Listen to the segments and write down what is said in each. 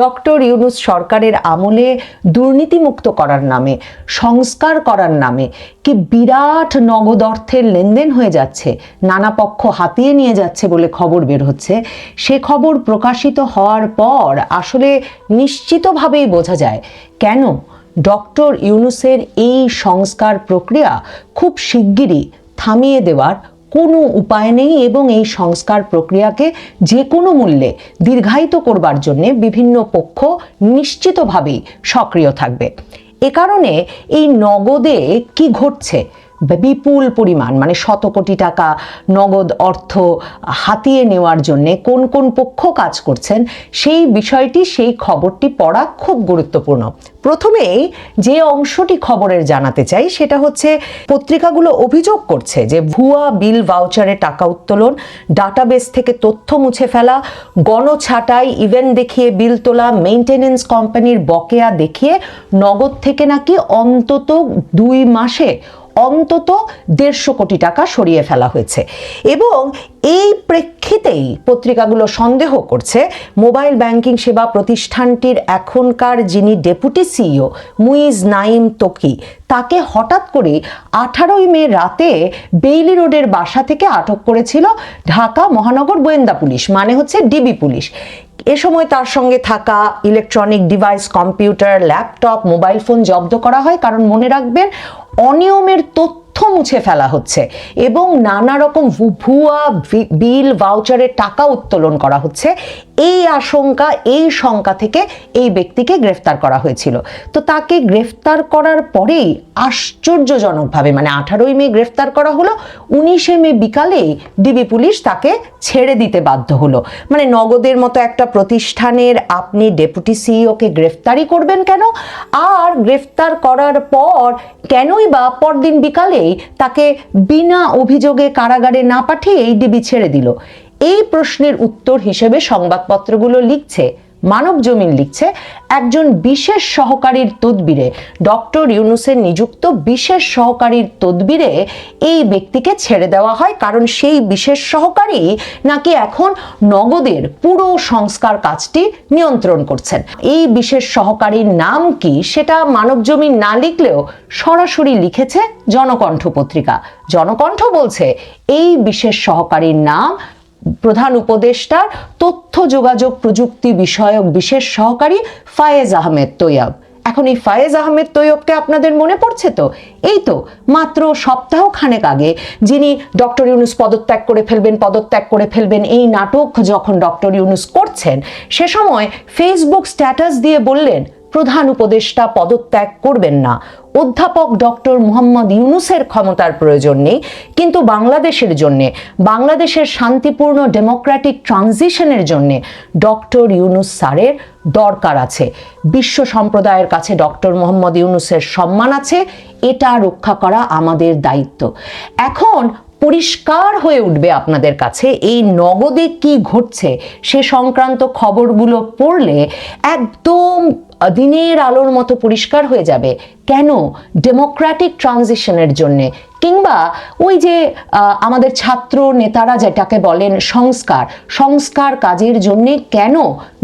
Doctor Yunus সরকারের আমলে দুর্নীতিমুক্ত করার নামে, সংস্কার করার নামে কি বিরাট নগদ অর্থের লেনদেন হয়ে যাচ্ছে, নানা পক্ষ হাতিয়ে নিয়ে যাচ্ছে বলে খবর বের হচ্ছে, সে খবর প্রকাশিত হওয়ার পর আসলে নিশ্চিতভাবেই বোঝা যায় কেন ডক্টর ইউনুসের এই সংস্কার প্রক্রিয়া খুব শিগগিরই থামিয়ে দেওয়ার কোনো উপায় নেই এবং এই সংস্কার প্রক্রিয়াকে যে কোনো মূল্যে দীর্ঘায়িত করবার জন্য বিভিন্ন পক্ষ নিশ্চিতভাবেই সক্রিয় থাকবে। এ কারণে এই নগদে কি ঘটছে বিপুল পরিমাণ মানে শত কোটি টাকা নগদ অর্থ হাতিয়ে নেওয়ার জন্যে কোন কোন পক্ষ কাজ করছেন, সেই বিষয়টি, সেই খবরটি পড়া খুব গুরুত্বপূর্ণ। প্রথমেই যে অংশটি খবরের জানাতে চাই, সেটা হচ্ছে পত্রিকাগুলো অভিযোগ করছে যে ভুয়া বিল ভাউচারে টাকা উত্তোলন, ডাটাবেস থেকে তথ্য মুছে ফেলা গণছাটাই ইভেন্ট দেখিয়ে বিল তোলা, মেইনটেনেন্স কোম্পানির বকেয়া দেখিয়ে নগদ থেকে নাকি অন্তত দুই মাসে অন্তত দেড়শো কোটি টাকা সরিয়ে ফেলা হয়েছে। এবং এই প্রেক্ষিতেই পত্রিকাগুলো সন্দেহ করছে, মোবাইল ব্যাংকিং সেবা প্রতিষ্ঠানটির এখনকার যিনি ডেপুটি সিইও মুইজ নাইম তোকি, তাকে হঠাৎ করে আঠারোই মে রাতে বেইলি রোডের বাসা থেকে আটক করেছিল ঢাকা মহানগর গোয়েন্দা পুলিশ মানে হচ্ছে ডিবি পুলিশ। এ সময় তার সঙ্গে থাকা electronic device, computer, laptop, mobile phone জব্দ করা হয়, কারণ মনে রাখবেন অনিয়মের তথ্য মুছে ফেলা হচ্ছে এবং নানা রকম ভুয়া বিল ভাউচারের টাকা উত্তোলন করা হচ্ছে। এই আশঙ্কা, এই শঙ্কা থেকে এই ব্যক্তিকে গ্রেফতার করা হয়েছিল। তো তাকে গ্রেফতার করার পরেই আশ্চর্যজনকভাবে মানে আঠারোই মে গ্রেফতার করা হলো, উনিশে মে বিকালেই ডিবি পুলিশ তাকে ছেড়ে দিতে বাধ্য হলো। মানে নগদের মতো একটা প্রতিষ্ঠানের আপনি ডেপুটি সিইওকে গ্রেফতারই করবেন কেন? আর গ্রেফতার করার পর কেনই বা পরদিন বিকালেই তাকে বিনা অভিযোগে কারাগারে না পাঠিয়েই ডিবি ছেড়ে দিল। এই প্রশ্নের উত্তর হিসেবে সংবাদপত্রগুলো লিখছে মানব জমিন লিখছে একজন বিশেষ সহকারীর তদবিরে। ডক্টর ইউনুসের নিযুক্ত বিশেষ সহকারীর তদবিরে এই ব্যক্তিকে ছেড়ে দেওয়া হয়, কারণ সেই বিশেষ সহকারী নাকি এখন নগদের পুরো সংস্কার কাজটি নিয়ন্ত্রণ করছেন। এই বিশেষ সহকারীর নাম কি সেটা মানব জমিন না লিখলেও সরাসরি লিখেছে জনকণ্ঠ পত্রিকা। জনকণ্ঠ বলছে, এই বিশেষ সহকারীর নাম প্রধান উপদেষ্টার তথ্য যোগাযোগ প্রযুক্তি বিষয়ক বিশেষ সহকারী ফায়েজ আহমেদ তৈয়াব। এখন এই ফায়েজ আহমেদ তৈয়বকে আপনাদের মনে পড়ছে তো? এই তো, মাত্র সপ্তাহ খানেক আগে যিনি ডক্টর ইউনুস পদত্যাগ করে ফেলবেন, পদত্যাগ করে ফেলবেন এই নাটক যখন ডক্টর ইউনুস করছেন, সে সময় ফেসবুক স্ট্যাটাস দিয়ে বললেন প্রধান উপদেষ্টা পদত্যাগ করবেন না। অধ্যাপক ডক্টর মুহাম্মদ ইউনুসের ক্ষমতার প্রয়োজন নেই, কিন্তু বাংলাদেশের জন্য, বাংলাদেশের শান্তিপূর্ণ ডেমোক্রেটিক ট্রানজিশনের জন্য ডক্টর ইউনুস স্যারের দরকার আছে। বিশ্ব সম্প্রদায়ের কাছে ডক্টর মোহাম্মদ ইউনুসের সম্মান আছে, এটা রক্ষা করা আমাদের দায়িত্ব। এখন পরিষ্কার হয়ে উঠবে আপনাদের কাছে এই নগদে কি ঘটছে, সে সংক্রান্ত খবরগুলো পড়লে একদম দিনের আলোর মতো পরিষ্কার হয়ে যাবে। কেন? ডেমোক্রেটিক ট্রানজিশনের জন্যে। কিংবা ওই যে আমাদের ছাত্র নেতারা যেটাকে বলেন সংস্কার। সংস্কার কাজের জন্যে কেন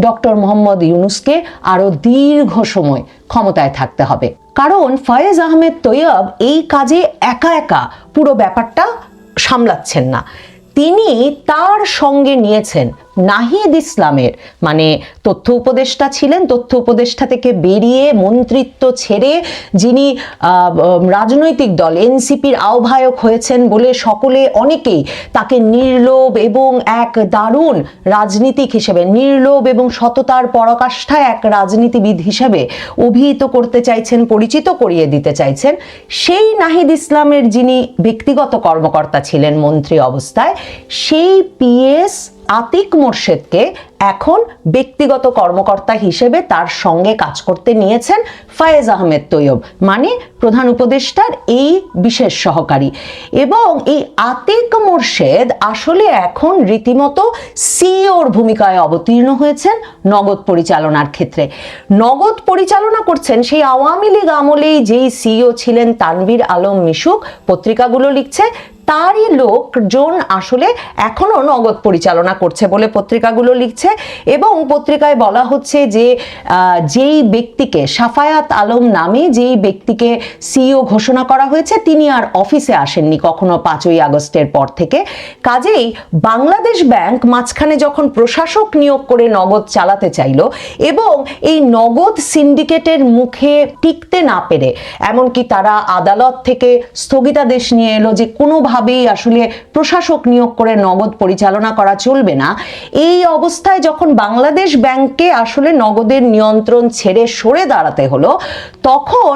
ডক্টর মোহাম্মদ ইউনুসকে আরও দীর্ঘ সময় ক্ষমতায় থাকতে হবে? কারণ ফয়েজ আহমেদ তৈয়ব এই কাজে একা একা পুরো ব্যাপারটা সামলাচ্ছেন না। তিনি তার সঙ্গে নিয়েছেন নাহিদ ইসলামের মানে তথ্য উপদেষ্টা ছিলেন, তথ্য উপদেষ্টা থেকে বেরিয়ে মন্ত্রিত্ব ছেড়ে যিনি রাজনৈতিক দল, এনসিপির আহ্বায়ক হয়েছেন বলে সকলে অনেকেই তাকে নির্লোভ এবং এক দারুণ রাজনীতিক হিসেবে, নির্লোভ এবং সততার পরাকাষ্ঠায় এক রাজনীতিবিদ হিসেবে অভিহিত করতে চাইছেন, পরিচিত করিয়ে দিতে চাইছেন। সেই নাহিদ ইসলামের যিনি ব্যক্তিগত কর্মকর্তা ছিলেন মন্ত্রী অবস্থায়, সেই পিএস আতিক মোর্শেদকে এখন ব্যক্তিগত কর্মকর্তা হিসেবে তার সঙ্গে কাজ করতে নিয়েছেন ফায়েজ আহমেদ তৈয়ব মানে প্রধান উপদেষ্টার এই বিশেষ সহকারী। এবং এই আতিক মোর্শেদ আসলে এখন রীতিমতো সিওর ভূমিকায় অবতীর্ণ হয়েছেন নগদ পরিচালনার ক্ষেত্রে। নগদ পরিচালনা করছেন সেই আওয়ামী লীগ আমলেই যেই সিইও ছিলেন তানভীর আলম মিশুক, পত্রিকাগুলো লিখছে তারই লোকজন আসলে এখনও নগদ পরিচালনা করছে বলে পত্রিকাগুলো লিখছে এবং পত্রিকায় বলা হচ্ছে যে যেই ব্যক্তিকে সাফায়াত আলম নামে যেই ব্যক্তিকে সিইও ঘোষণা করা হয়েছে, তিনি আর অফিসে আসেননি কখনো পাঁচই আগস্টের পর থেকে। কাজেই বাংলাদেশ ব্যাংক মাঝখানে যখন প্রশাসক নিয়োগ করে নগদ চালাতে চাইলো এবং এই নগদ সিন্ডিকেটের মুখে টিকতে না পেরে, এমনকি তারা আদালত থেকে স্থগিতাদেশ নিয়ে এলো যে কোনোভাবেই আসলে প্রশাসক নিয়োগ করে নগদ পরিচালনা করা চলবে না। এই অবস্থায় যখন বাংলাদেশ ব্যাংকে আসলে নগদের নিয়ন্ত্রণ ছেড়ে সরে দাঁড়াতে হলো, তখন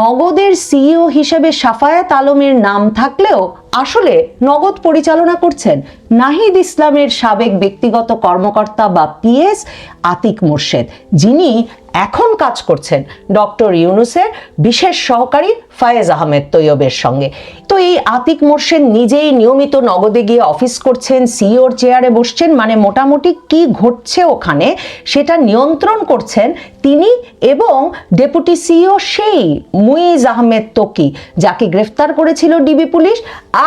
নগদের সিইও হিসেবে সাফায়াত আলমের নাম থাকলেও আসলে নগদ পরিচালনা করছেন নাহিদ ইসলামের সাবেক ব্যক্তিগত কর্মকর্তা বা পিএস আতিক মোর্শেদ, যিনি এখন কাজ করছেন ডক্টর ইউনুসের বিশেষ সহকারী ফায়েজ আহমেদ তৈয়বের সঙ্গে। তো এই আতিক মোর্শেদ নিজেই নিয়মিত নগদে গিয়ে অফিস করছেন, সিইওর চেয়ারে বসছেন মানে মোটামুটি কি ঘটছে ওখানে সেটা নিয়ন্ত্রণ করছেন তিনি এবং ডেপুটি সিইও সেই মুইজ আহমেদ তোকি, যাকে গ্রেফতার করেছিল ডিবি পুলিশ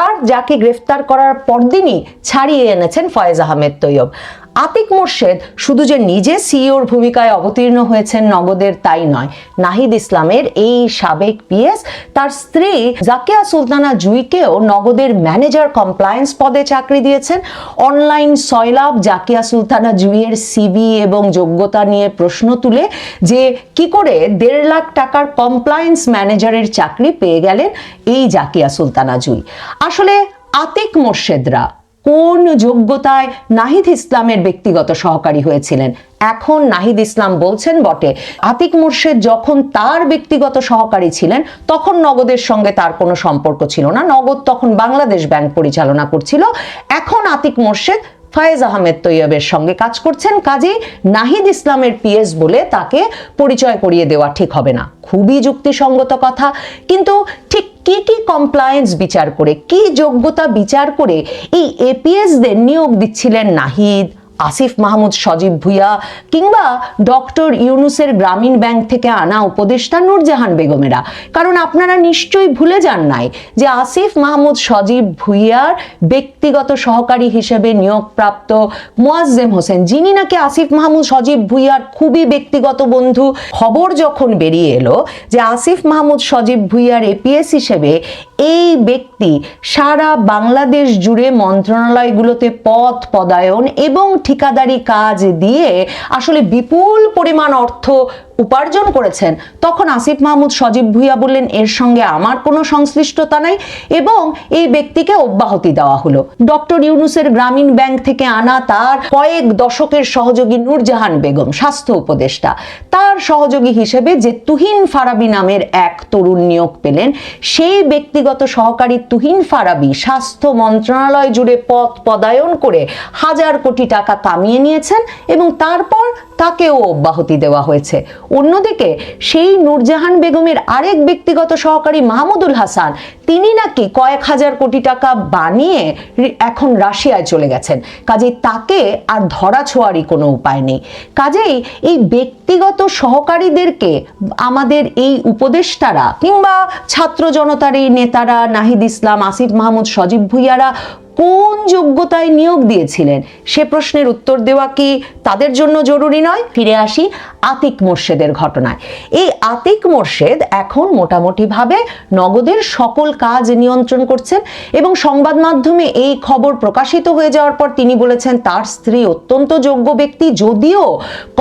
আর যাকে গ্রেফতার করার পরদিনই ছাড়িয়ে এনেছেন ফয়েজ আহমেদ তৈয়ব। আতিক মোর্শেদ শুধু যে নিজে সিইওর ভূমিকায় অবতীর্ণ হয়েছেন নগদের তাই নয়। নাহিদ ইসলামের এই সাবেক পিএস তার স্ত্রী জাকিয়া সুলতানা জুইকেও নগদের ম্যানেজার কমপ্লায়েন্স পদে চাকরি দিয়েছেন। অনলাইন সয়লাভ জাকিয়া সুলতানা জুইয়ের সিবি এবং যোগ্যতা নিয়ে প্রশ্ন তুলে যে কি করে দেড় লাখ টাকার কমপ্লায়েন্স ম্যানেজারের চাকরি পেয়ে গেলেন এই জাকিয়া সুলতানা জুই। আসলে আতিক মোর্শেদরা কোন যোগ্যতায় নাহিদ ইসলামের ব্যক্তিগত সহকারী হয়েছিলেন? এখন নাহিদ ইসলাম বলছেন বটে। আতিক মুর্শেদ যখন তার ব্যক্তিগত সহকারী ছিলেন, তখন নগদের সঙ্গে তার কোনো সম্পর্ক ছিল না। নগদ তখন বাংলাদেশ ব্যাংক পরিচালনা করছিল। এখন আতিক মোর্শেদ ফায়েজ আহমেদ তৈয়বের সঙ্গে কাজ করছেন। কাজেই নাহিদ ইসলামের পিএস বলে তাকে পরিচয় করিয়ে দেওয়া ঠিক হবে না। খুবই যুক্তিসঙ্গত কথা। কিন্তু ঠিক কি কি কমপ্লায়েন্স বিচার করে, কি যোগ্যতা বিচার করে এই এপিএসদের নিয়োগ দিচ্ছিলেন নাহিদ? আসিফ মাহমুদ, সজীব ভুইয়া কিংবা ডক্টর ইউনুসের গ্রামীণ ব্যাংক থেকে আনা উপদেষ্টা নূরজাহান বেগমেরা। কারণ আপনারা নিশ্চয়ই ভুলে যান নাই যে আসিফ মাহমুদ, সজীব ভুইয়ার ব্যক্তিগত সহকারী হিসেবে নিয়োগপ্রাপ্ত মোয়াজ্জেম হোসেন, যিনি নাকি আসিফ মাহমুদ, সজীব ভুইয়ার খুবই ব্যক্তিগত বন্ধু। খবর যখন বেরিয়ে এলো যে আসিফ মাহমুদ, সজীব ভুইয়ার এপিএস হিসেবে এই ব্যক্তি সারা বাংলাদেশ জুড়ে মন্ত্রণালয়গুলোতে পথ পদায়ন এবং ঠিকাদারি কাজ দিয়ে আসলে বিপুল পরিমাণ অর্থ উপার্জন করেছেন, তখন আসিফ মাহমুদ সজীব ভুইয়া বললেন, এর সঙ্গে আমার কোনো সংশ্লিষ্টতা নাই। এবং এই ব্যক্তিকে অব্যাহতি দেওয়া হলো। ডক্টর ইউনুসের গ্রামীণ ব্যাংক থেকে আনা তার কয়েক দশকের সহযোগী নূরজাহান বেগম, স্বাস্থ্য উপদেষ্টা। তার সহযোগী হিসেবে যে তুহিন ফারাবি নামের এক তরুণ নিয়োগ পেলেন, সেই ব্যক্তিগত সহকারী তুহিন ফারাবি স্বাস্থ্য মন্ত্রণালয় জুড়ে পথ পদায়ন করে হাজার কোটি টাকা কামিয়ে নিয়েছেন এবং তারপর তাকেও অব্যাহতি দেওয়া হয়েছে। অন্যদিকে, সেই নূরজাহান বেগমের আরেক ব্যক্তিগত সহকারী মাহমুদুল হাসান, তিনি নাকি কয়েক হাজার কোটি টাকা বানিয়ে এখন রাশিয়ায় চলে গেছেন। কাজেই তাকে আর ধরা ছোঁয়ারই কোনো উপায় নেই। কাজেই এই ব্যক্তিগত সহকারীদেরকে আমাদের এই উপদেষ্টারা কিংবা ছাত্র জনতার এই নেতারা, নাহিদ ইসলাম, আসিফ মাহমুদ, সজীব ভুইয়ারা কোন যোগ্যতায় নিয়োগ দিয়েছিলেন? সে প্রশ্নের উত্তর দেওয়া কি তাদের জন্য জরুরি নয়? ফিরে আসি আতিক মোর্শেদের ঘটনায়। এই আতিক মোর্শেদ এখন মোটামুটিভাবে নগদের সকল কাজ নিয়ন্ত্রণ করছেন এবং সংবাদ মাধ্যমে এই খবর প্রকাশিত হয়ে যাওয়ার পর তিনি বলেছেন, তার স্ত্রী অত্যন্ত যোগ্য ব্যক্তি, যদিও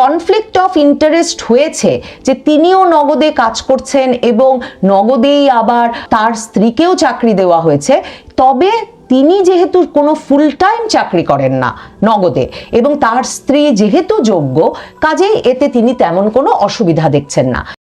কনফ্লিক্ট অফ ইন্টারেস্ট হয়েছে যে তিনিও নগদে কাজ করছেন এবং নগদেই আবার তার স্ত্রীকেও চাকরি দেওয়া হয়েছে। তবে তিনি যেহেতু কোনো ফুল টাইম চাকরি করেন না নগদে, এবং তার স্ত্রী যেহেতু যোগ্য, কাজেই এতে তিনি তেমন কোনো অসুবিধা দেখছেন না।